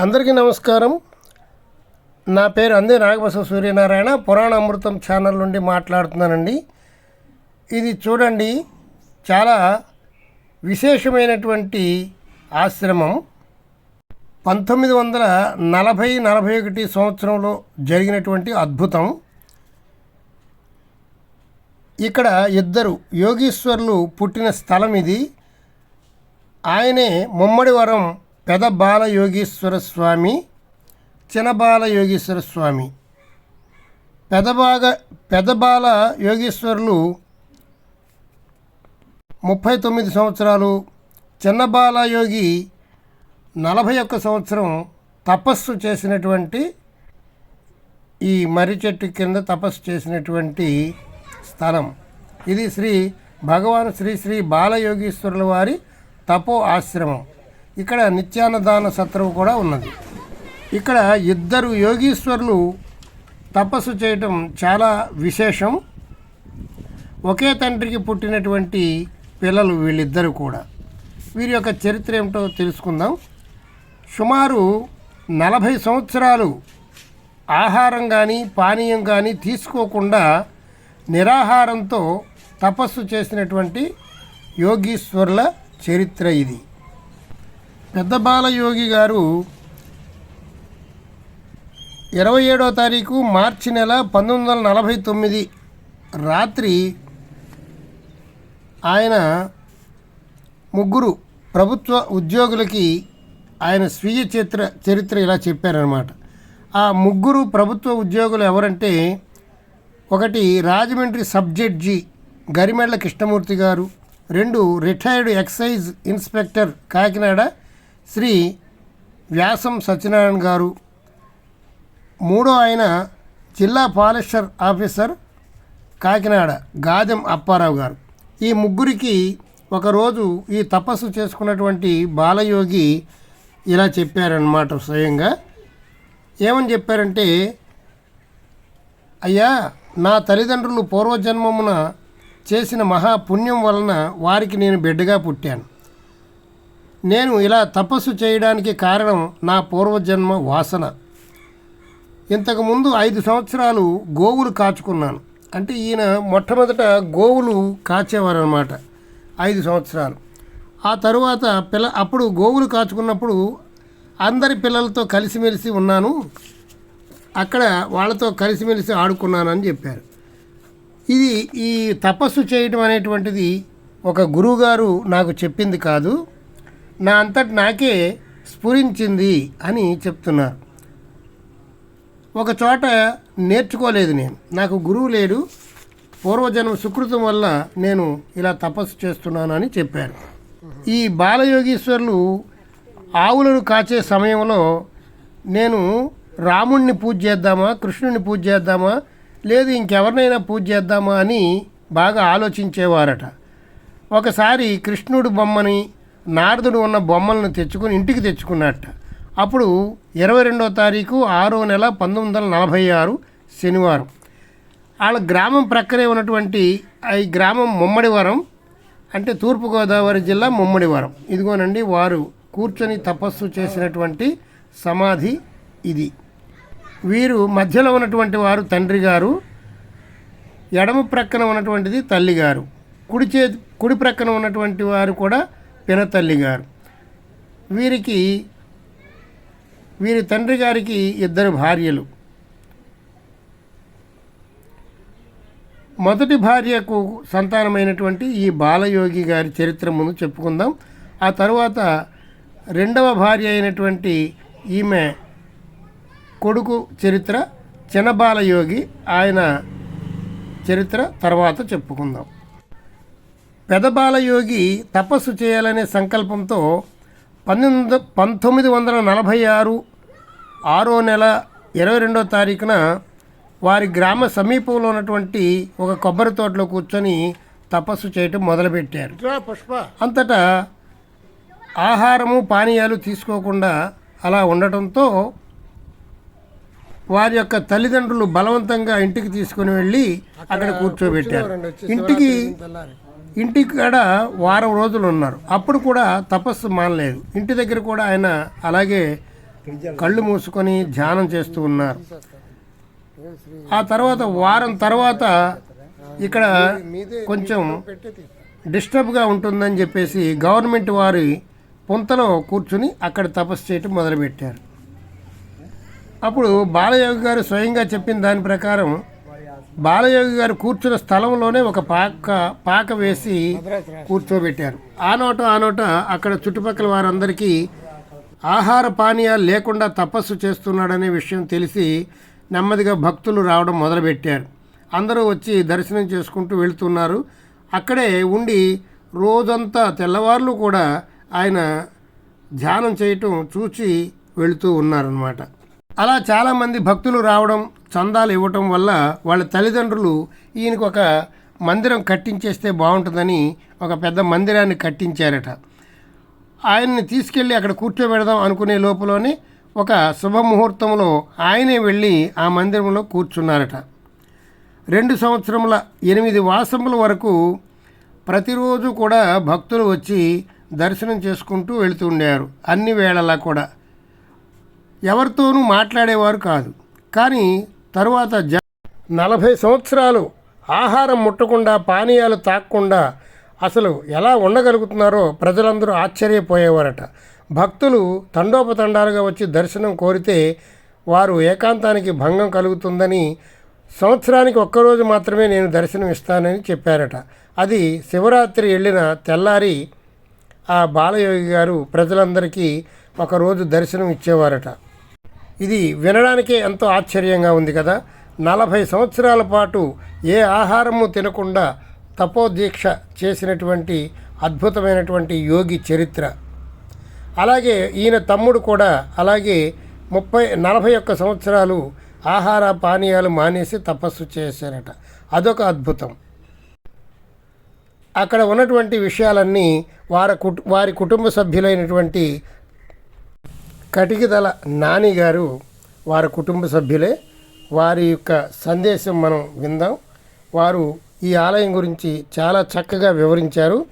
అందరికీ నమస్కారం. నా పేరు అందే నాగబసవ సూర్యనారాయణ. పురాణ అమృతం ఛానల్ నుండి మాట్లాడుతున్నానండి. ఇది చూడండి చాలా విశేషమైనటువంటి ఆశ్రమం. పంతొమ్మిది వందల నలభై నలభై ఒకటి సంవత్సరంలో జరిగినటువంటి అద్భుతం. ఇక్కడ ఇద్దరు యోగీశ్వర్లు పుట్టిన స్థలం ఇది. ఆయనే ముమ్మడివరం పెద బాలయోగీశ్వర స్వామి చిన్నబాల యోగీశ్వర స్వామి పెదబాగ పెదబాల యోగీశ్వరులు ముప్పై తొమ్మిది సంవత్సరాలు చిన్నబాల యోగి నలభై ఒక్క సంవత్సరం తపస్సు చేసినటువంటి ఈ మర్రి చెట్టు కింద తపస్సు చేసినటువంటి స్థలం. ఇది శ్రీ భగవాన్ శ్రీ శ్రీ బాలయోగీశ్వరుల వారి తపో ఆశ్రమం. ఇక్కడ నిత్యాన్నదాన సత్రం కూడా ఉన్నది. ఇక్కడ ఇద్దరు యోగీశ్వరులు తపస్సు చేయటం చాలా విశేషం. ఒకే తండ్రికి పుట్టినటువంటి పిల్లలు వీళ్ళిద్దరూ కూడా. వీరి యొక్క చరిత్ర ఏమిటో తెలుసుకుందాం. సుమారు నలభై సంవత్సరాలు ఆహారం కానీ పానీయం కానీ తీసుకోకుండా నిరాహారంతో తపస్సు చేసినటువంటి యోగీశ్వరుల చరిత్ర ఇది. పెద్ద బాలయోగి గారు ఇరవై ఏడో తారీఖు మార్చి నెల పంతొమ్మిది వందల నలభై తొమ్మిది రాత్రి ఆయన ముగ్గురు ప్రభుత్వ ఉద్యోగులకి ఆయన స్వీయ చరిత్ర చరిత్ర ఇలా చెప్పారనమాట ఆ ముగ్గురు ప్రభుత్వ ఉద్యోగులు ఎవరంటే ఒకటి రాజమండ్రి సబ్ జడ్జి గరిమెళ్ళ కృష్ణమూర్తి గారు రెండు retired excise inspector Kakinada Shri Vyasam Satyanarayana garu మూడో ఆయన జిల్లా పాలిస్టర్ ఆఫీసర్ కాకినాడ గాదెం అప్పారావు గారు. ఈ ముగ్గురికి ఒకరోజు ఈ తపస్సు చేసుకున్నటువంటి బాలయోగి ఇలా చెప్పారనమాట స్వయంగా. ఏమని చెప్పారంటే అయ్యా నా తల్లిదండ్రులు పూర్వజన్మమున చేసిన మహాపుణ్యం వలన వారికి నేను బిడ్డగా పుట్టాను. నేను ఇలా తపస్సు చేయడానికి కారణం నా పూర్వజన్మ వాసన. ఇంతకుముందు ఐదు సంవత్సరాలు గోవులు కాచుకున్నాను. అంటే ఈయన మొట్టమొదట గోవులు కాచేవారు అనమాట ఐదు సంవత్సరాలు. ఆ తరువాత పిల్ల అప్పుడు గోవులు కాచుకున్నప్పుడు అందరి పిల్లలతో కలిసిమెలిసి ఉన్నాను. అక్కడ వాళ్ళతో కలిసిమెలిసి ఆడుకున్నానని చెప్పారు. ఇది ఈ తపస్సు చేయటం అనేటువంటిది ఒక గురువుగారు నాకు చెప్పింది కాదు. నా అంతటి నాకే స్ఫురించింది అని చెప్తున్నారు. ఒక చోట నేర్చుకోలేదు నేను. నాకు గురువు లేడు. పూర్వజన్మ సుకృతం వల్ల నేను ఇలా తపస్సు చేస్తున్నాను అని చెప్పారు. ఈ బాలయోగీశ్వరులు ఆవులను కాచే సమయంలో నేను రాముణ్ణి పూజ చేద్దామా కృష్ణుని పూజ చేద్దామా లేదు ఇంకెవరినైనా పూజ చేద్దామా అని బాగా ఆలోచించేవారట. ఒకసారి కృష్ణుడు బొమ్మని నారదుడు ఉన్న బొమ్మలను తెచ్చుకొని ఇంటికి తెచ్చుకున్నట్ట. అప్పుడు ఇరవై రెండో తారీఖు ఆరో నెల పంతొమ్మిది వందల నలభై ఆరు శనివారం. వాళ్ళ గ్రామం ప్రక్కనే ఉన్నటువంటి ఈ గ్రామం ముమ్మడివరం అంటే తూర్పుగోదావరి జిల్లా ముమ్మడివరం. ఇదిగోనండి వారు కూర్చొని తపస్సు చేసినటువంటి సమాధి ఇది. వీరు మధ్యలో ఉన్నటువంటి వారు తండ్రి గారు ఎడమ ప్రక్కన ఉన్నటువంటిది తల్లిగారు కుడి చే కుడి ప్రక్కన ఉన్నటువంటి వారు కూడా పినతల్లి గారు. వీరికి వీరి తండ్రి గారికి ఇద్దరు భార్యలు. మొదటి భార్యకు సంతానమైనటువంటి ఈ బాలయోగి గారి చరిత్ర ముందు చెప్పుకుందాం. ఆ తరువాత రెండవ భార్య అయినటువంటి ఈమె కొడుకు చరిత్ర చిన్నబాలయోగి ఆయన చరిత్ర తర్వాత చెప్పుకుందాం. పెదబాలయోగి తపస్సు చేయాలనే సంకల్పంతో పంతొమ్మిది పంతొమ్మిది వందల నలభై ఆరు ఆరో నెల ఇరవై రెండో తారీఖున వారి గ్రామ సమీపంలో ఉన్నటువంటి ఒక కొబ్బరి తోటలో కూర్చొని తపస్సు చేయటం మొదలుపెట్టారు. అంతటా ఆహారము పానీయాలు తీసుకోకుండా అలా ఉండటంతో వారి యొక్క తల్లిదండ్రులు బలవంతంగా ఇంటికి తీసుకుని వెళ్ళి అక్కడ కూర్చోబెట్టారు. ఇంటికి ఇంటికి కాడ వారం రోజులు ఉన్నారు. అప్పుడు కూడా తపస్సు మానలేదు. ఇంటి దగ్గర కూడా ఆయన అలాగే కళ్ళు మూసుకొని ధ్యానం చేస్తూ ఉన్నారు. ఆ తర్వాత వారం తర్వాత ఇక్కడ కొంచెం డిస్టర్బ్గా ఉంటుందని చెప్పేసి గవర్నమెంట్ వారి పుంతలో కూర్చుని అక్కడ తపస్సు చేయటం మొదలుపెట్టారు. అప్పుడు బాలయోగి గారు స్వయంగా చెప్పిన దాని ప్రకారం బాలయోగి గారు కూర్చున్న స్థలంలోనే ఒక పాక పాక వేసి కూర్చోబెట్టారు. ఆ నోట ఆ నోట అక్కడ చుట్టుపక్కల వారందరికీ ఆహార పానీయాలు లేకుండా తపస్సు చేస్తున్నాడనే విషయం తెలిసి నెమ్మదిగా భక్తులు రావడం మొదలుపెట్టారు. అందరూ వచ్చి దర్శనం చేసుకుంటూ వెళ్తున్నారు. అక్కడే ఉండి రోజంతా తెల్లవార్లు కూడా ఆయన ధ్యానం చేయటం చూసి వెళుతూ ఉన్నారనమాట అలా చాలామంది భక్తులు రావడం చందాలు ఇవ్వటం వల్ల వాళ్ళ తల్లిదండ్రులు ఈయనకు ఒక మందిరం కట్టించేస్తే బాగుంటుందని ఒక పెద్ద మందిరాన్ని కట్టించారట. ఆయన్ని తీసుకెళ్ళి అక్కడ కూర్చోబెడదాం అనుకునే లోపలనే ఒక శుభముహూర్తంలో ఆయనే వెళ్ళి ఆ మందిరంలో కూర్చున్నారట. రెండు సంవత్సరముల ఎనిమిది వాసముల వరకు ప్రతిరోజు కూడా భక్తులు వచ్చి దర్శనం చేసుకుంటూ వెళుతుండేవారు అన్ని వేళలా కూడా. ఎవరితోనూ మాట్లాడేవారు కాదు. కానీ తరువాత జ నలభై సంవత్సరాలు ఆహారం ముట్టకుండా పానీయాలు తాకకుండా అసలు ఎలా ఉండగలుగుతున్నారో ప్రజలందరూ ఆశ్చర్యపోయేవారట. భక్తులు తండోపతండాలుగా వచ్చి దర్శనం కోరితే వారు ఏకాంతానికి భంగం కలుగుతుందని సంవత్సరానికి ఒక్కరోజు మాత్రమే నేను దర్శనం ఇస్తానని చెప్పారట. అది శివరాత్రి వెళ్ళిన తెల్లారి ఆ బాలయోగి గారు ప్రజలందరికీ ఒకరోజు దర్శనం ఇచ్చేవారట. ఇది వినడానికే ఎంతో ఆశ్చర్యంగా ఉంది కదా. నలభై సంవత్సరాల పాటు ఏ ఆహారము తినకుండా తపోదీక్ష చేసినటువంటి అద్భుతమైనటువంటి యోగి చరిత్ర. అలాగే ఈయన తమ్ముడు కూడా అలాగే ముప్పై నలభై ఒక్క సంవత్సరాలు ఆహార పానీయాలు మానేసి తపస్సు చేశారట. అదొక అద్భుతం. అక్కడ ఉన్నటువంటి విషయాలన్నీ వారి కుటు వారి కుటుంబ సభ్యులైనటువంటి కటికిదల నాని గారు వారి కుటుంబ సభ్యులే. వారి యొక్క సందేశం మనం విందాం. వారు ఈ ఆలయం గురించి చాలా చక్కగా వివరించారు.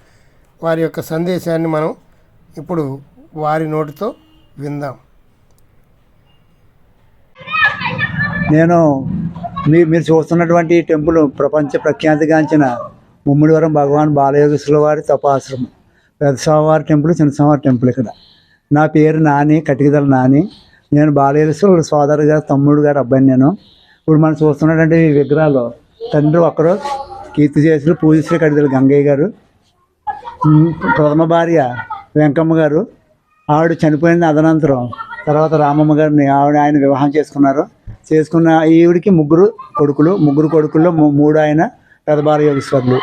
వారి యొక్క సందేశాన్ని మనం ఇప్పుడు వారి నోటితో విందాం. నేను మీ మీరు చూస్తున్నటువంటి ఈ టెంపుల్ ప్రపంచ ప్రఖ్యాతిగాంచిన ముమ్మిడివరం భగవాన్ బాలయోగేశ్వర వారి తపాశ్రమం. పెద్ద స్వామివారి టెంపుల్ చిన్న స్వామివారి టెంపుల్ ఇక్కడ. నా పేరు నాని కటికదల నాని. నేను బాలయోగేశ్వర సోదరు గారు తమ్ముడు గారు అబ్బాయి నేను. ఇప్పుడు మనం చూస్తున్నాడంటే ఈ విగ్రహాలు తండ్రి ఒకరు కీర్తి చేసిన పూజశ్రీ కటికదల గంగయ్య గారు ప్రథమ భార్య వెంకమ్మ గారు ఆవిడ చనిపోయిన అదనంతరం తర్వాత రామమ్మ గారిని ఆవిడ ఆయన వివాహం చేసుకున్నారు. చేసుకున్న ఈవిడికి ముగ్గురు కొడుకులు ముగ్గురు కొడుకుల్లో మూడు ఆయన పెద్ద బాలయోగేశ్వరులు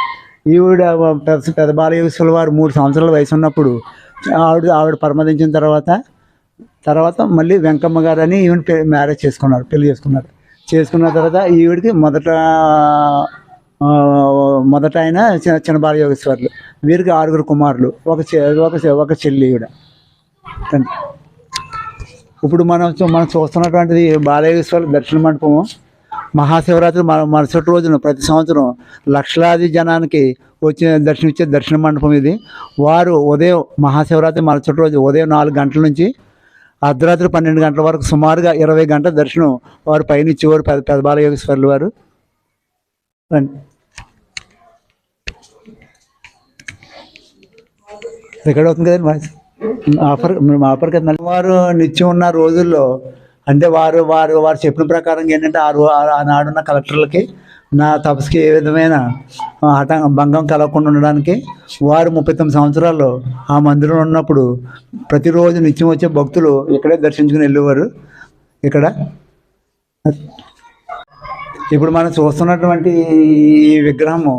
ఈవిడ పెద్ద పెద్ద బాలయోగేశ్వరుల వారు మూడు సంవత్సరాల వయసు ఉన్నప్పుడు ఆవిడ ఆవిడ పరమదించిన తర్వాత తర్వాత మళ్ళీ వెంకమ్మ గారు అని ఈవిడ పె- మ్యారేజ్ చేసుకున్నారు పెళ్ళి చేసుకున్నారు. చేసుకున్న తర్వాత ఈవిడికి మొదట మొదట ఆయన చిన్న చిన్న బాలయోగేశ్వరులు వీరికి ఆరుగురు కుమారులు ఒక ఒక ఒక చెల్లి ఈవిడ. ఇప్పుడు మనం మనం చూస్తున్నటువంటిది బాలయోగేశ్వర దర్శన మండపము. మహాశివరాత్రి మన మరుసటి రోజున ప్రతి సంవత్సరం లక్షలాది జనానికి వచ్చే దర్శనం ఇచ్చే దర్శన మండపం ఇది. వారు ఉదయం మహాశివరాత్రి మరుసటి రోజు ఉదయం నాలుగు గంటల నుంచి అర్ధరాత్రి పన్నెండు గంటల వరకు సుమారుగా ఇరవై గంటల దర్శనం వారు పైన ఇచ్చేవారు పెద్ద పెద్ద వారు. రికార్డ్ అవుతుంది కదండి ఆఫర్ మేము ఆఫర్ కదా వారు నిత్యం ఉన్న రోజుల్లో అంటే వారు వారు వారు చెప్పిన ప్రకారం ఏంటంటే ఆ ఆ- ఆనాడున్న కలెక్టర్లకి నా తపస్సుకి ఏ విధమైన ఆట భంగం కలగకుండా ఉండడానికి వారు ముప్పై తొమ్మిది సంవత్సరాల్లో ఆ మందిరంలో ఉన్నప్పుడు ప్రతిరోజు నిత్యం వచ్చే భక్తులు ఇక్కడే దర్శించుకుని వెళ్ళేవారు. ఇక్కడ ఇప్పుడు మనం చూస్తున్నటువంటి ఈ విగ్రహము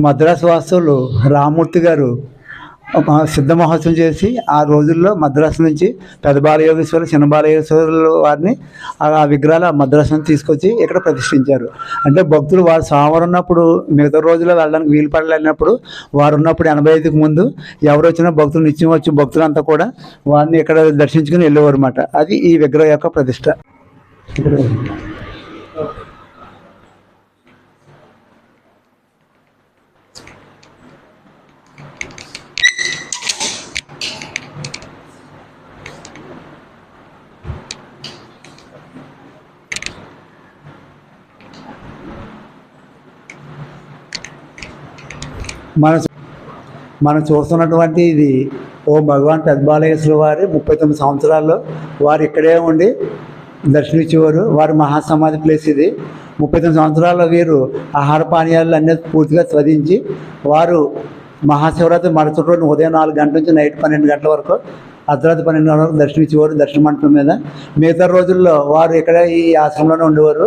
మద్రాసు వాస్తువులు రామూర్తి గారు సిద్ధ మహోత్సవం చేసి ఆ రోజుల్లో మద్రాసు నుంచి పెద్ద బాలయోగేశ్వరు చిన్న బాలయోగేశ్వరులు వారిని ఆ విగ్రహాలు ఆ మద్రాసు నుంచి తీసుకొచ్చి ఇక్కడ ప్రతిష్ఠించారు. అంటే భక్తులు వారు సోమవారం ఉన్నప్పుడు మిగతా రోజుల్లో వెళ్ళడానికి వీలు పడలేనప్పుడు వారు ఉన్నప్పుడు ఎనభై ఐదుకు ముందు ఎవరు వచ్చినా భక్తులు నిత్యం వచ్చిన భక్తులంతా కూడా వారిని ఇక్కడ దర్శించుకుని వెళ్ళేవారు అనమాట అది ఈ విగ్రహం యొక్క ప్రతిష్ట. మన మనం చూస్తున్నటువంటి ఇది ఓ భగవాన్ పెద్దబాలయేశ్వర వారి ముప్పై తొమ్మిది సంవత్సరాల్లో వారు ఇక్కడే ఉండి దర్శనమిచ్చేవారు వారి మహాసమాధి ప్లేస్ ఇది. ముప్పై తొమ్మిది సంవత్సరాల్లో వీరు ఆహార పానీయాలు అన్నీ పూర్తిగా స్వదించి వారు మహాశివరాత్రి మరుసటి రోజు ఉదయం నాలుగు గంటల నుంచి నైట్ పన్నెండు గంటల వరకు అర్ధరాత్రి పన్నెండు గంటల వరకు దర్శనమిచ్చేవారు దర్శన మంటపం మీద. మిగతా రోజుల్లో వారు ఇక్కడ ఈ ఆశ్రమంలోనే ఉండేవారు.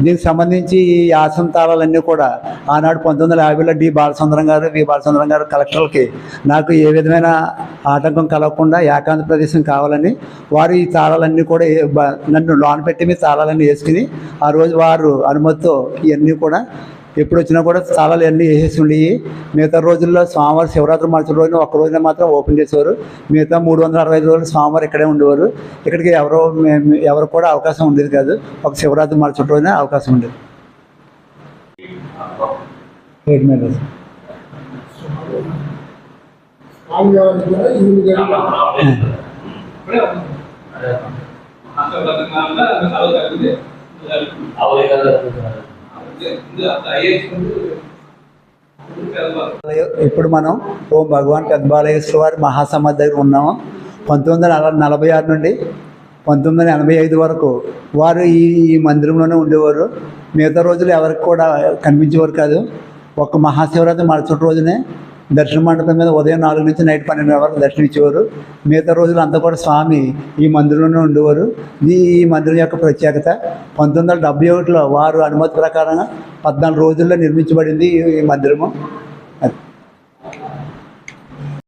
దీనికి సంబంధించి ఈ ఆశ్రమ తాళాలన్నీ కూడా ఆనాడు పంతొమ్మిది వందల యాభైలో డి బాలసుందరం గారు వి బాలసుందరం గారు కలెక్టర్లకి నాకు ఏ విధమైన ఆటంకం కలగకుండా ఏకాంత ప్రదేశం కావాలని వారు ఈ తాళాలన్నీ కూడా నన్ను లోన పెట్టి మీ తాళాలన్నీ వేసుకుని ఆ రోజు వారు అనుమతితో ఇవన్నీ కూడా ఎప్పుడు వచ్చినా కూడా స్థలాలు అన్నీ వేసేసి ఉండేవి మిగతా రోజుల్లో స్వామివారి శివరాత్రి మరుసటి రోజున ఒక్క రోజున మాత్రం ఓపెన్ చేసేవారు. మిగతా మూడు వందల అరవై ఐదు రోజులు స్వామివారు ఇక్కడే ఉండేవారు. ఇక్కడికి ఎవరో ఎవరు కూడా అవకాశం ఉండేది కాదు. ఒక శివరాత్రి మరుసటి రోజున అవకాశం ఉండేది. ఎయిట్ ఇప్పుడు మనం ఓ భగవాన్ పెద్దబాలయేశ్వర వారి మహాసమాధి దగ్గర ఉన్నాము. పంతొమ్మిది వందల నలభై ఆరు నుండి పంతొమ్మిది వందల ఎనభై ఐదు వరకు వారు ఈ ఈ మందిరంలోనే ఉండేవారు. మిగతా రోజులు ఎవరికి కూడా కనిపించేవారు కాదు. ఒక మహాశివరాత్రి మరుసటి రోజునే దర్శన మండపం మీద ఉదయం నాలుగు నుంచి నైట్ పన్నెండు వరకు దర్శనం ఇచ్చేవారు మిగతా రోజులు అంతా కూడా స్వామి ఈ మందిరంలోనే ఉండేవారు. ఈ ఈ మందిరం యొక్క ప్రత్యేకత పంతొమ్మిది వందల డెబ్బై ఒకటిలో వారు అనుమతి ప్రకారంగా పద్నాలుగు రోజుల్లో నిర్మించబడింది ఈ మందిరము.